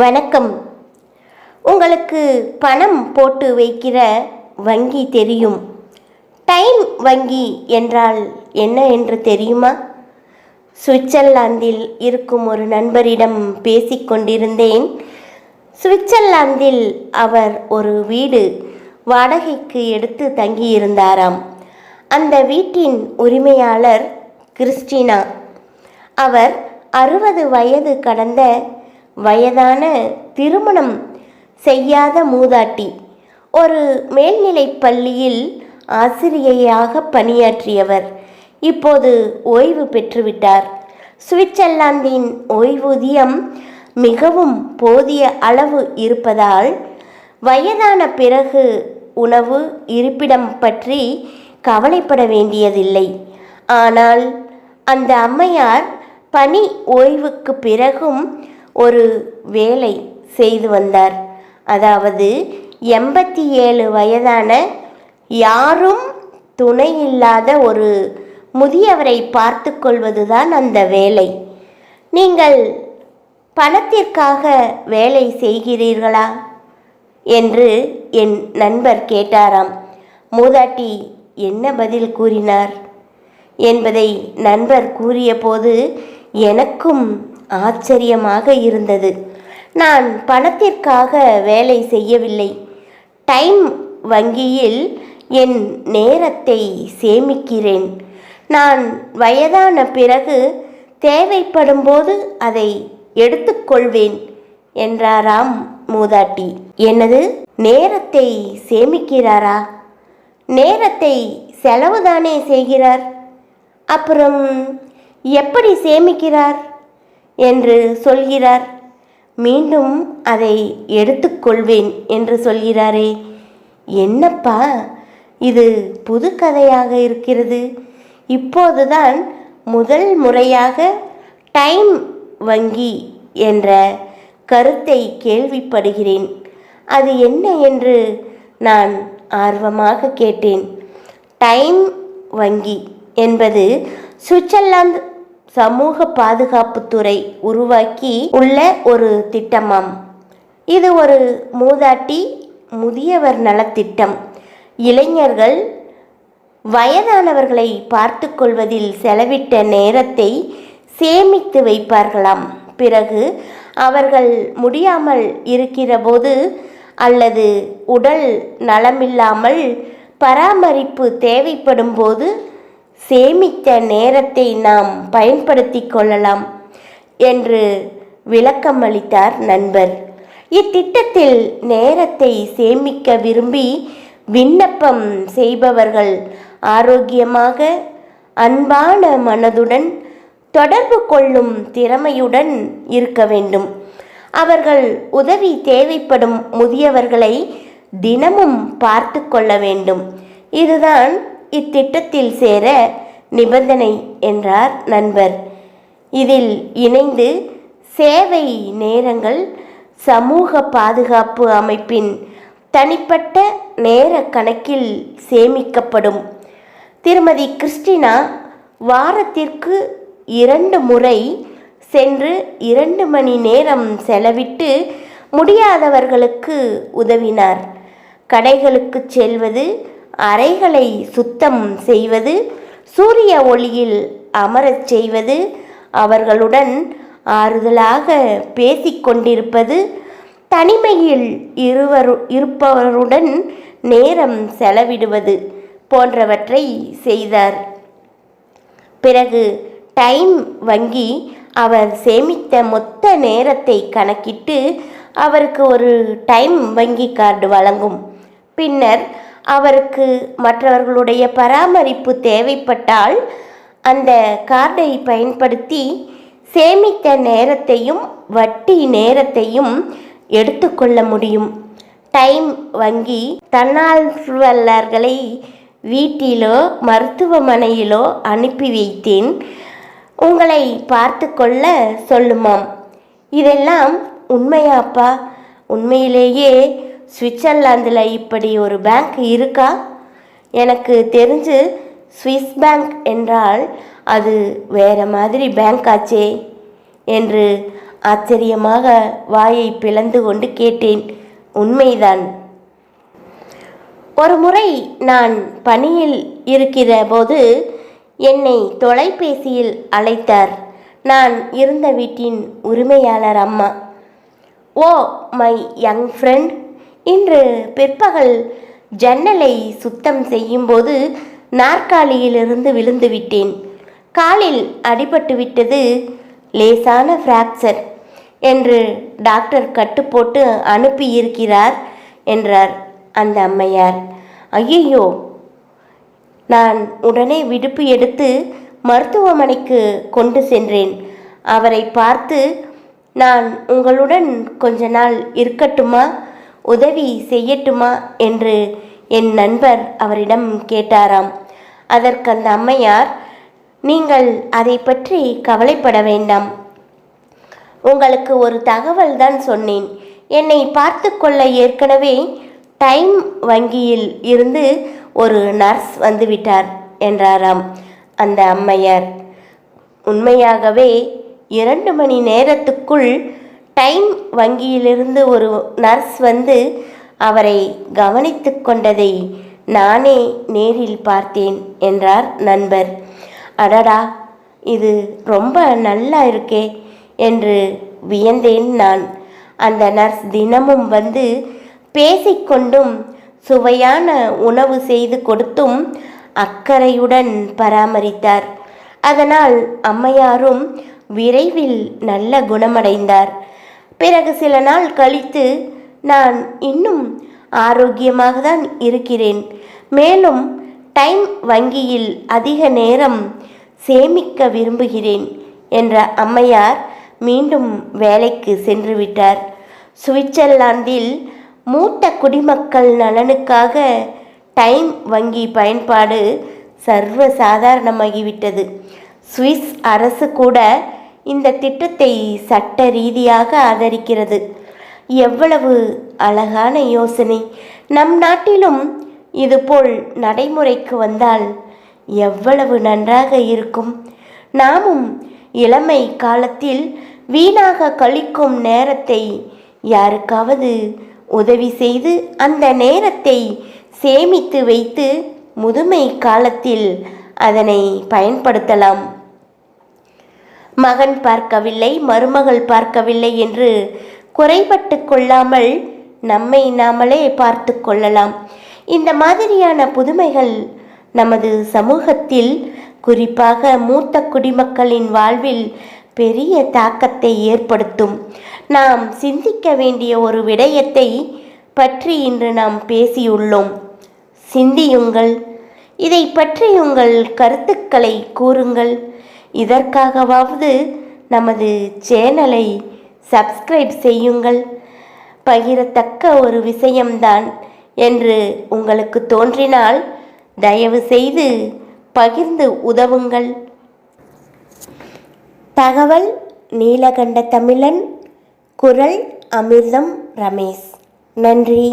வணக்கம். உங்களுக்கு பணம் போட்டு வைக்கிற வங்கி தெரியும். டைம் வங்கி என்றால் என்ன என்று தெரியுமா? சுவிட்சர்லாந்தில் இருக்கும் ஒரு நண்பரிடம் பேசிக்கொண்டிருந்தேன் சுவிட்சர்லாந்தில் அவர் ஒரு வீடு வாடகைக்கு எடுத்து தங்கியிருந்தாராம். அந்த வீட்டின் உரிமையாளர் கிறிஸ்டினா. அவர் அறுபது வயது கடந்த வயதான திருமணம் செய்யாத மூதாட்டி. ஒரு மேல்நிலைப் பள்ளியில் ஆசிரியையாக பணியாற்றியவர். இப்போது ஓய்வு பெற்றுவிட்டார். சுவிட்சர்லாந்தின் ஓய்வூதியம் மிகவும் போதிய அளவு இருப்பதால் வயதான பிறகு உணவு இருப்பிடம் பற்றி கவலைப்பட வேண்டியதில்லை. ஆனால் அந்த அம்மையார் பணி ஓய்வுக்கு பிறகும் ஒரு வேலை செய்து வந்தார். அதாவது எண்பத்தி ஏழு வயதான யாரும் துணை இல்லாத ஒரு முதியவரை பார்த்து கொள்வதுதான் அந்த வேலை. நீங்கள் பணத்திற்காக வேலை செய்கிறீர்களா? என்று என் நண்பர் கேட்டாராம். மூதாட்டி என்ன பதில் கூறினார்? என்பதை நண்பர் கூறியபோது எனக்கும் ஆச்சரியமாக இருந்தது. நான் பணத்திற்காக வேலை செய்யவில்லை. டைம் வங்கியில் என் நேரத்தை சேமிக்கிறேன். நான் வயதான பிறகு தேவைப்படும்போது அதை எடுத்துக்கொள்வேன் என்றாராம் மூதாட்டி. எனது நேரத்தை சேமிக்கிறாரா? நேரத்தை செலவுதானே செய்கிறார்? அப்புறம் எப்படி சேமிக்கிறார்? என்று சொல்கிறார். மீண்டும் அதை எடுத்துக்கொள்வேன் என்று சொல்கிறாரே. என்னப்பா இது புது கதையாக இருக்கிறது. இப்போதுதான் முதல் முறையாக டைம் வங்கி என்ற கருத்தை கேள்விப்படுகிறேன். அது என்ன என்று நான் ஆர்வமாக கேட்டேன். டைம் வங்கி என்பது சுவிட்சர்லாந்து சமூக பாதுகாப்புத்துறை உருவாக்கி உள்ள ஒரு திட்டமாம். இது ஒரு மூதாட்டி முதியவர் நலத்திட்டம் இளைஞர்கள் வயதானவர்களை பார்த்து கொள்வதில் செலவிட்ட நேரத்தை சேமித்து வைப்பார்களாம். பிறகு அவர்கள் முடியாமல் இருக்கிறபோது அல்லது உடல் நலமில்லாமல் பராமரிப்பு தேவைப்படும் போது சேமித்த நேரத்தை நாம் பயன்படுத்தி கொள்ளலாம் என்று விளக்கமளித்தார் நண்பர். இத்திட்டத்தில் நேரத்தை சேமிக்க விரும்பி விண்ணப்பம் செய்பவர்கள் ஆரோக்கியமாக அன்பான மனதுடன் தொடர்பு கொள்ளும் திறமையுடன் இருக்க வேண்டும். அவர்கள் உதவி தேவைப்படும் முதியவர்களை தினமும் பார்த்து கொள்ள வேண்டும். இதுதான் இத்திட்டத்தில் சேர நிபந்தனை என்றார் நண்பர். இதில் இணைந்து சேவை நேரங்கள் சமூக பாதுகாப்பு அமைப்பின் தனிப்பட்ட நேர கணக்கில் சேமிக்கப்படும். திருமதி கிறிஸ்டினா வாரத்திற்கு இரண்டு முறை சென்று இரண்டு மணி நேரம் செலவிட்டு முடியாதவர்களுக்கு உதவினார். கடைகளுக்கு செல்வது அறைகளை சுத்தம் செய்வது சூரிய ஒளியில் அமரச் செய்வது அவர்களுடன் ஆறுதலாக பேசிக்கொண்டிருப்பது தனிமையில் இருவர் இருப்பவருடன் நேரம் செலவிடுவது போன்றவற்றை செய்தார். பிறகு டைம் வங்கி அவர் சேமித்த மொத்த நேரத்தை கணக்கிட்டு அவருக்கு ஒரு டைம் வங்கி கார்டு வழங்கும். பின்னர் அவருக்கு மற்றவர்களுடைய பராமரிப்பு தேவைப்பட்டால் அந்த கார்டை பயன்படுத்தி சேமித்த நேரத்தையும் வட்டி நேரத்தையும் எடுத்துக்கொள்ள முடியும். டைம் வங்கி தன்னார்வலர்களை வீட்டிலோ மருத்துவமனையிலோ அனுப்பி வைத்தேன். உங்களை பார்த்து கொள்ள சொல்லுமாம். இதெல்லாம் உண்மையாப்பா? உண்மையிலேயே சுவிட்சர்லாந்தில் இப்படி ஒரு பேங்க் இருக்கா? எனக்கு தெரிஞ்சு ஸ்விஸ் பேங்க் என்றால் அது வேற மாதிரி பேங்க் ஆச்சே என்று ஆச்சரியமாக வாயை பிளந்து கொண்டு கேட்டேன். உண்மைதான். ஒரு முறை நான் பணியில் இருக்கிற போது என்னை தொலைபேசியில் அழைத்தார். நான் இருந்த வீட்டின் உரிமையாளர் அம்மா. ஓ மை யங் ஃப்ரெண்ட் இன்று பிற்பகல் ஜன்னலை சுத்தம் செய்யும்போது நாற்காலியிலிருந்து விழுந்து விட்டேன். காலில் அடிபட்டு விட்டது லேசான ஃப்ராக்சர் என்று டாக்டர் கட்டுப்போட்டு அனுப்பியிருக்கிறார் என்றார் அந்த அம்மையார். ஐயையோ! நான் உடனே விடுப்பு எடுத்து மருத்துவமனைக்கு கொண்டு சென்றேன். அவரை பார்த்து நான் உங்களுடன் கொஞ்ச நாள் இருக்கட்டுமா? உதவி செய்யட்டுமா? என்று என் நண்பர் அவரிடம் கேட்டாராம். அதற்கு அந்த அம்மையார் நீங்கள் அதை பற்றி கவலைப்பட வேண்டாம். உங்களுக்கு ஒரு தகவல் தான் சொன்னேன். என்னை பார்த்து கொள்ள ஏற்கனவே டைம் வங்கியில் இருந்து ஒரு நர்ஸ் வந்துவிட்டார் என்றாராம் அந்த அம்மையார். உண்மையாகவே இரண்டு மணி நேரத்துக்குள் டைம் வங்கியிலிருந்து ஒரு நர்ஸ் வந்து அவரை கவனித்து கொண்டதை நானே நேரில் பார்த்தேன் என்றார் நண்பர். அடடா இது ரொம்ப நல்லா இருக்கே என்று வியந்தேன் நான். அந்த நர்ஸ் தினமும் வந்து பேசிக்கொண்டும் சுவையான உணவு செய்து கொடுத்தும் அக்கறையுடன் பராமரித்தார். அதனால் அம்மையாரும் விரைவில் நல்ல குணமடைந்தார். பிறகு சில நாள் கழித்து நான் இன்னும் ஆரோக்கியமாக தான் இருக்கிறேன். மேலும் டைம் வங்கியில் அதிக நேரம் சேமிக்க விரும்புகிறேன் என்ற அம்மையார் மீண்டும் வேலைக்கு சென்று விட்டார் சுவிட்சர்லாந்தில் மூத்த குடிமக்கள் நலனுக்காக டைம் வங்கி பயன்பாடு சர்வ சாதாரணமாகிவிட்டது சுவிஸ் அரசு கூட இந்த திட்டத்தை சட்ட ரீதியாக ஆதரிக்கிறது. எவ்வளவு அழகான யோசனை. நம் நாட்டிலும் இதுபோல் நடைமுறைக்கு வந்தால் எவ்வளவு நன்றாக இருக்கும். நாமும் இளமை காலத்தில் வீணாக கழிக்கும் நேரத்தை யாருக்காவது உதவி செய்து அந்த நேரத்தை சேமித்து வைத்து முதுமை காலத்தில் அதனை பயன்படுத்தலாம். மகன் பார்க்கவில்லை மருமகள் பார்க்கவில்லை என்று குறைபட்டு கொள்ளாமல் நம்மை நாமளே பார்த்து கொள்ளலாம். இந்த மாதிரியான புதுமைகள் நமது சமூகத்தில் குறிப்பாக மூத்த குடிமக்களின் வாழ்வில் பெரிய தாக்கத்தை ஏற்படுத்தும். நாம் சிந்திக்க வேண்டிய ஒரு விடயத்தை பற்றி இன்று நாம் பேசியுள்ளோம். சிந்தியுங்கள். இதை பற்றி உங்கள் கருத்துக்களை கூறுங்கள். இதற்காகவாவது நமது சேனலை சப்ஸ்கிரைப் செய்யுங்கள். பகிரத்தக்க ஒரு விஷயம்தான் என்று உங்களுக்கு தோன்றினால் தயவு செய்து பகிர்ந்து உதவுங்கள். தகவல் நீலகண்ட தமிழன் குரல் அமிர்தம் ரமேஷ். நன்றி.